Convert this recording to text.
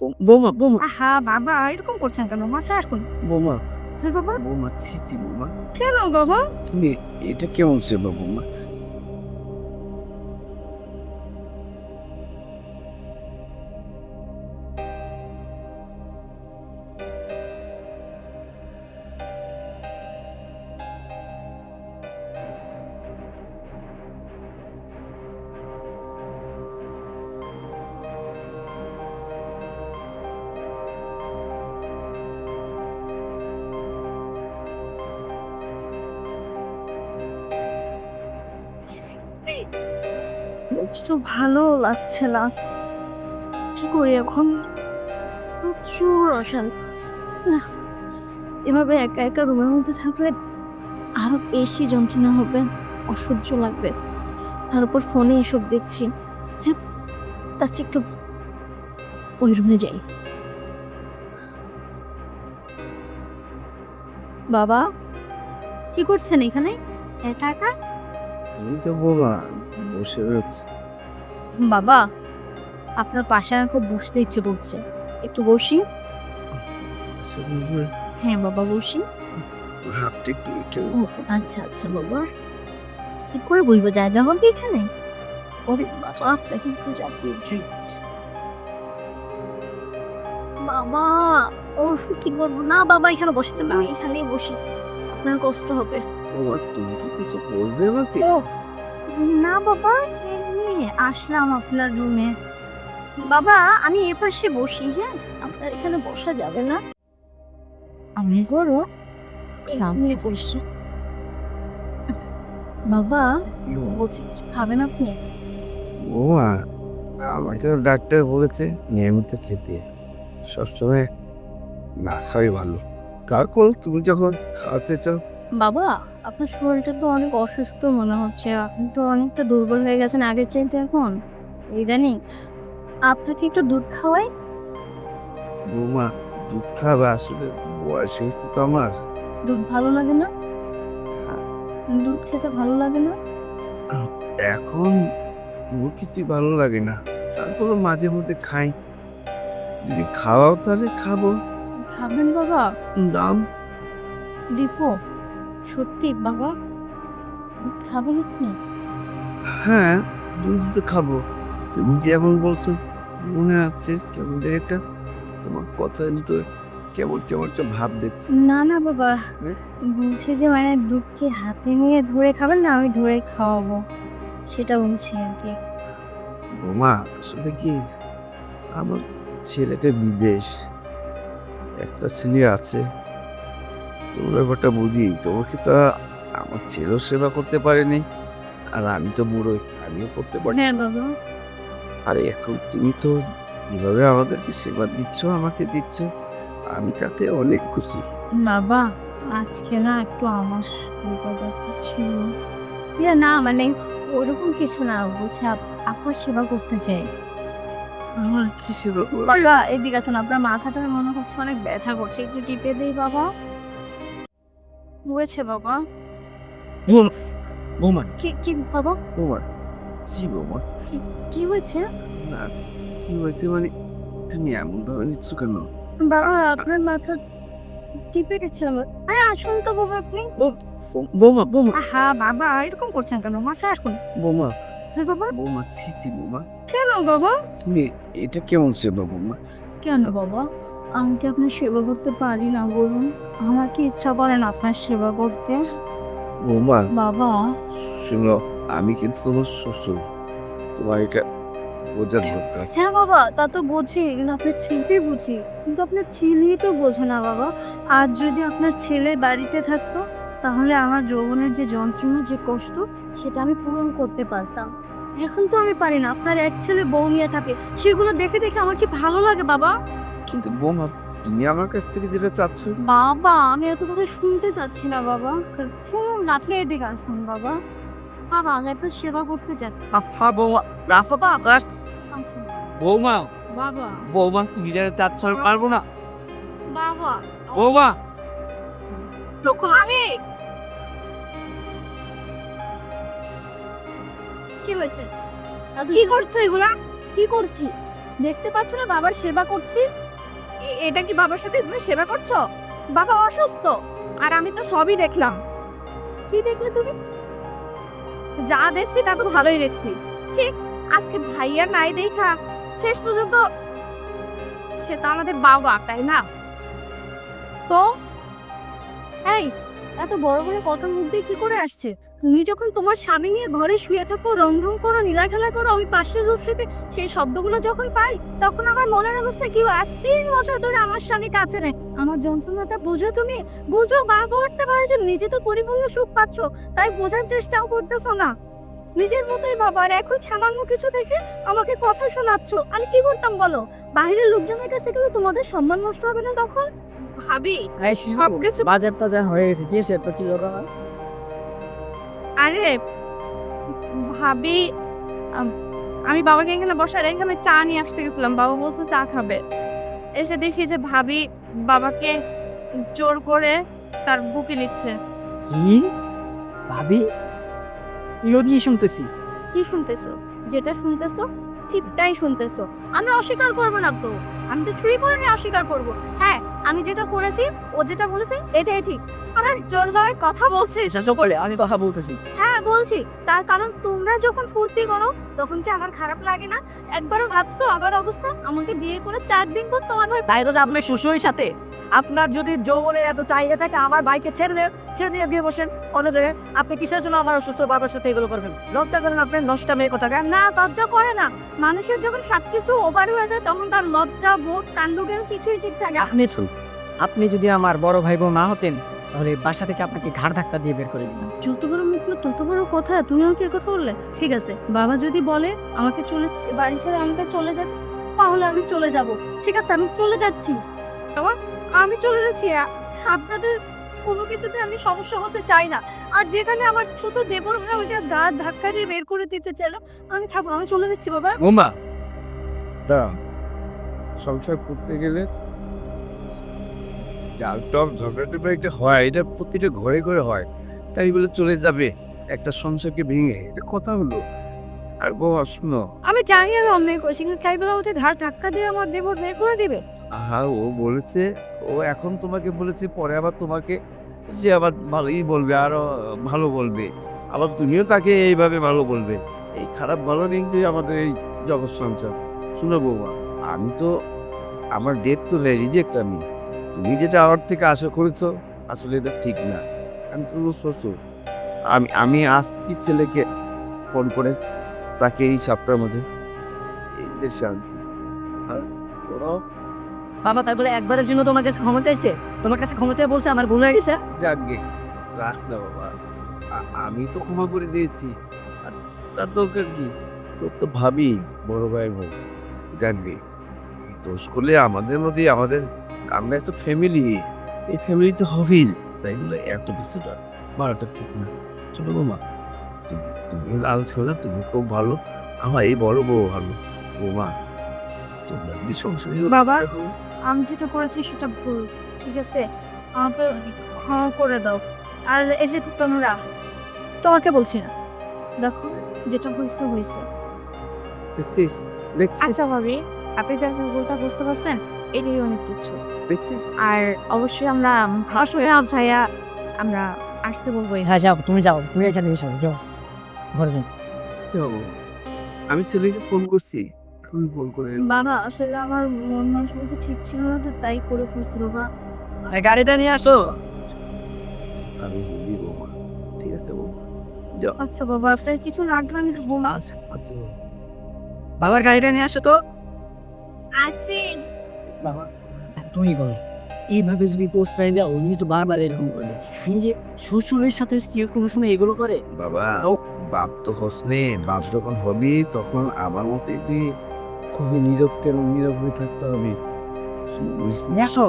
বৌমা বৌমা। আহা বাবা এরকম করছেন কেন? মাথায় এখন বৌমা। হ্যাঁ বাবা। বৌমা ছি ছি বৌমা। কেন বাবা তুমি এটা কেমন সেবা বৌমা? তো ভালো লাগছে না। কি করি এখন? প্রচুর অশান্তি। না, এভাবে একা একা রুমের মধ্যে থাকলে আরও বেশি যন্ত্রণা হবে অসহ্য লাগবে। তার উপর ফোনে এসব দেখছি। হ্যাঁ, তার চেয়ে একটু ওই রুমে যাই। বাবা কি করছেন এখানে? একা একা আমি তো বসে রয়েছি। বাবা আপনার পাশে আমার খুব বসতে ইচ্ছে করছে। একটু বসি? হ্যাঁ বাবা বসি। ও আচ্ছা আচ্ছা বাবা। কি করে বলব জায়গা হবে এখানে? ওরে রাস্তা কিন্তু বাবা ও কি করব না বাবা এখানে বসেছে না এখানেই বসি। আপনার কষ্ট হবে। বৌমা তুমি কি কিছু বলতে আমাকে? না বাবা আসলাম আপনার রুমে। বাবা আমি এ পাশে বসি হ্যাঁ? আপনার এখানে বসা যাবে না। আমি বড় সামনে বসি। বাবা বলছি কিছু খাবেন আপনি? বৌমা আমাকে ডাক্তার বলেছে নিয়মিত খেতে। সবসময় না খাওয়াই ভালো। তারপর তুমি যখন খাওয়াতে চাও বাবা আপনার শরীরটা তো অনেক অসুস্থ মনে হচ্ছে। আপনি তো অনেকটা দুর্বল হয়ে গেছেন আগের চাইতে এখন। ইদানিং আপনাকে একটু দুধ খাওয়াই। বৌমা দুধ খাবে আসলে বয়স হয়েছে তো আমার। দুধ ভালো লাগে না? দুধ খেতে ভালো লাগে না? এখন কোনো কিছুই ভালো লাগে না। তারপর মাঝে মধ্যে খাই। যদি খাওয়াও তাহলে খাব। খাবেন বাবা। দাম? দিফো সত্যি বাবা? খাবেন আপনি হ্যাঁ দুধ তো খাব। তুমি যেমন বলছো মনে হচ্ছে কেমন একটা তোমার কথার ভিতরে কেমন কেমন একটা ভাব দেখছি। না না বাবা। বলছে যে মানে দুধকে হাতে নিয়ে ধরে খাবেন না আমি ধরে খাওয়াবো। সেটা বলছি আর কি। বোমা আসলে কি আমার ছেলেটা বিদেশ। একটা ছেলে আছে তোমার ব্যাপারটা বুঝি তোমাকে তো আমার ছেলেও সেবা করতে পারেনি আর আমি তো বুড়োই আমিও করতে পারি। হ্যাঁ বাবা। আর এখন তুমি তো যেভাবে আমাদেরকে সেবা দিচ্ছ আমাকে দিচ্ছ আমি তাতে অনেক খুশি। বাবা আজকে না একটু আমার বিপদ ছিল ইয়ে না মানে ওরকম কিছু না আপ- আপনার সেবা করতে চাই। আমার কি সেবা? বাবা এদিকে আছেন আপনার মাথাটা মনে হচ্ছে অনেক ব্যথা করছে একটু টিপে দেই বাবা। হয়েছে বাবা? বোমা কি কি বাবা? বোমা জি বোমা। কি- হয়েছে? না কি হয়েছে মানে তুমি এমন ভাবে নিচ্ছ কেন? বাবা আপনার মাথা টিপে গেছিলাম আরে আসুন তো বাবা আপনি। বোমা বোমা। আহা বাবা এরকম করছেন কেন? মাথায় আসুন। বোমা হ্যাঁ বাবা। বোমা ছি ছি বোমা। কেন বাবা? তুমি এটা কেমন সেবা বোমা? কেন বাবা? আমি কি আপনার সেবা করতে পারি না বলুন। আমার কি ইচ্ছা করে না আপনার সেবা করতে? বোমা বাবা। শুনো আমি কিন্তু তোমার শ্বশুর। তোমার এটা বোঝার দরকার। হ্যাঁ বাবা তা তো বুঝি কিন্তু আপনার ছেলে বুঝি। কিন্তু আপনার ছেলেই তো বোঝে না বাবা। আর যদি আপনার ছেলে বাড়িতে থাকতো তাহলে আমার যৌবনের যে যন্ত্রণা যে কষ্ট সেটা আমি পূরণ করতে পারতাম। এখন তো আমি পারি না আপনার এক ছেলে বউ নিয়ে থাকে সেগুলো দেখে দেখে আমার কি ভালো লাগে বাবা? কিন্তু বোমা তুমি আমার কাছ থেকে যেটা চাচ্ছ? বাবা আমি এত কথা শুনতে চাচ্ছি না বাবা। শুনুন না আপনি এদিকে আসুন বাবা। বাবা আমি আপনার সেবা করতে যাচ্ছি। সাফা বৌমা রাস্তাটা আকাশ। আসুন। বৌমা বাবা। বৌমা তুমি যেটা চাচ্ছ আমি পারব না। বাবা। বৌমা। লোক আমি। কি হয়েছে? কি করছ এগুলা? কি করছি? দেখতে পাচ্ছ না বাবার সেবা করছি? এটা কি বাবার সাথে তুমি সেবা করছ? বাবা অসুস্থ। আর আমি তো সবই দেখলাম। কি দেখলে তুমি? যা দেখছি তা তো ভালোই দেখছি। ঠিক আজকে ভাইয়া নাই দেখা। শেষ পর্যন্ত সে তো আমাদের বাবা, তাই না? তো? এই এত বড় বড় কথার মধ্যে কি করে আসছে? তুমি যখন তোমার স্বামী নিয়ে ঘরে শুয়ে থাকো, রংধং করো নীলা খেলা করো আমি পাশের রূপ থেকে সেই শব্দগুলো যখন পাই, তখন আমার মনের অবস্থা কি আজ তিন বছর ধরে আমার স্বামী কাছে নেই। আমার যন্ত্রণাটা বুঝো তুমি? বুঝো একটা পারে যে নিজে তো পরিপূর্ণ সুখ পাচ্ছ, তাই বোঝার চেষ্টাও করতেছো না। নিজের মতোই বাবা আর এখন সামান্য কিছু দেখে আমাকে কথা শোনাচ্ছ। আমি কি করতাম বলো? বাইরের লোকজনের কাছে গেলে তোমাদের সম্মান নষ্ট হবে না তখন? ভাবি সবকিছু- বাজার টাজার হয়ে গেছে কি সে তো ছিল আরে ভাবি আমি বাবাকে এখানে বসার এখানে চা নিয়ে আসতে গেছিলাম বাবা বলছে চা খাবে। এসে দেখি যে ভাবি বাবাকে জোর করে তার বুকে নিচ্ছে। কি? ভাবি? এগুলো কি শুনতেছি। কি শুনতেছো? যেটা শুনতেছো ঠিক তাই শুনতেছো। আমি অস্বীকার করব না তো। আমি তো চুরি করে নিয়ে অস্বীকার করব। হ্যাঁ আমি যেটা করেছি ও যেটা বলেছে এটাই ঠিক। আমার জোর গলায় কথা বলছিস? চেষ্টা করে আমি কথা বলতেছি। হ্যাঁ বলছি। তার কারণ তোমরা যখন ফুর্তি করো তখন কি আমার খারাপ লাগে না? একবারও ভাবছ আমার অবস্থা? আমাকে বিয়ে করে চার দিন পর তোমার ভাই তাই তো আপনার শ্বশুরের সাথে। আপনার যদি যৌবনের এত চাহিদা থাকে আমার বাইকে ছেড়ে দেন ছেড়ে দিয়ে বিয়ে বসেন। অন্য জায়গায় আপনি কিসের জন্য আমার অসুস্থ বাবার সাথে এগুলো করবেন? লজ্জা করেন আপনার নষ্টা মেয়ে কথা না লজ্জা করে না। মানুষের যখন সবকিছু ওভার হয়ে যায় তখন তার লজ্জা বোধ কাণ্ডজ্ঞান কিছুই ঠিক থাকে। আপনি আপনি যদি আমার বড় ভাই বোন না হতেন তাহলে বাসা থেকে আপনাকে ঘাড় ধাক্কা দিয়ে বের করে দিতাম। যত বড় মুখ না তত বড় কথা। তুমি আমাকে এ কথা বললে? ঠিক আছে বাবা যদি বলে আমাকে চলে বাড়ি ছেড়ে আমাকে চলে যাবে তাহলে আমি চলে যাব। ঠিক আছে আমি চলে যাচ্ছি। বাবা আমি চলে যাচ্ছি। আপনাদের কোনো কিছুতে আমি সমস্যা হতে চাই না। আর যেখানে আমার ছোট দেবর হয়ে আমাকে আজ গা ধাক্কা দিয়ে বের করে দিতে চাইলো আমি থাকব আমি চলে যাচ্ছি বাবা। ওমা! দাঁড়াও সংসার করতে গেলে জাল টক ঝগড়া টগড়া একটা হয় এটা প্রতিটা ঘরে ঘরে হয়। তাই বলে চলে যাবে একটা সংসারকে ভেঙে এটা কথা হলো। আর বাবা শুনো। আমি জানি আমি অন্যায় করছি কিন্তু তাই বলে আমাকে ধার ধাক্কা দিয়ে আমার দেবর বের করে দিবে? আহা ও বলেছে ও এখন তোমাকে বলেছে পরে আবার তোমাকে সে আবার ভালোই বলবে আরও ভালো বলবে। আবার তুমিও তাকে এইভাবে ভালো বলবে। এই খারাপ ভালো নেই যে আমাদের এই জগৎ সংসার। শুনো বৌমা আমি তো আমার ডেট তো নেই রিজেক্ট আমি তুমি যেটা আমার থেকে আশা করেছ? আসলে এটা ঠিক না। আমি তো শ্বশুর। আমি আমি আজকে ছেলেকে ফোন করে তাকে এই সপ্তাহের মধ্যে এই দেশে আনছি। আর তোরাও বাবা তাই বলে একবারের জন্য তোমার কাছে ক্ষমা চাইছে? তোমার কাছে ক্ষমা চাই বলছে আমার ভুল হয়ে গেছে? যাকগে। রাখ না বাবা। আমি তো ক্ষমা করে দিয়েছি। আর তার দরকার কি? তোর তো ভাবি বড় ভাই বউ জানবি দোষ করলে আমাদের মধ্যে আমাদের আমরা একটা ফ্যামিলি এই ফ্যামিলি তো হবেই। তাই বলে এত কিছুটা মারাটা ঠিক না। ছোট বৌমা তুমি লাল ছোলা তুমি খুব ভালো। আমার এই বড় বউ ভালো। বৌমা তোমরা সংসারে বাবা। আমি যেটা করেছি সেটা ভুল ঠিক আছে? আমাকে ক্ষমা করে দাও। আর এই যে তনুরা তোমাকে বলছি না। দেখো যেটা হয়েছে হয়েছে। দেখছিস? আচ্ছা ভাবি আপনি যে ভুলটা বুঝতে পারছেন এটাই অনেক কিছু দেখছিস আর অবশ্যই আমরা আসলে ছায়া আমরা আসতে বলব হ্যাঁ যাও তুমি যাও তুমি এখানে এসো যাও ঘরে যাও। যাব আমি ছেলেকে ফোন করছি এখন ফোন করে বাবা আসলে আমার মন মানসিকতা ঠিক ছিল না তো তাই করে ফেলছি বাবা। এই গাড়িটা নিয়ে আসো। আমি দিব মা ঠিক আছে বৌমা আচ্ছা বাবা আপনার কিছু লাগলে আমি না। আচ্ছা আচ্ছা। বাবার গাড়িটা নিয়ে আসো তো। আছি। বাবা তুমি বলো এইভাবে যদি পোস্ট রাই দাও উনি তো বারবার এরকম করে নিজে শ্বশুরের সাথে কেউ কোনো সময় এগুলো করে? বাবা বাপ তো হোসনে বাপ যখন হবি তখন আমার মতে তুই খুবই নীরব কেন নীরব হয়ে থাকতে হবে। আসো।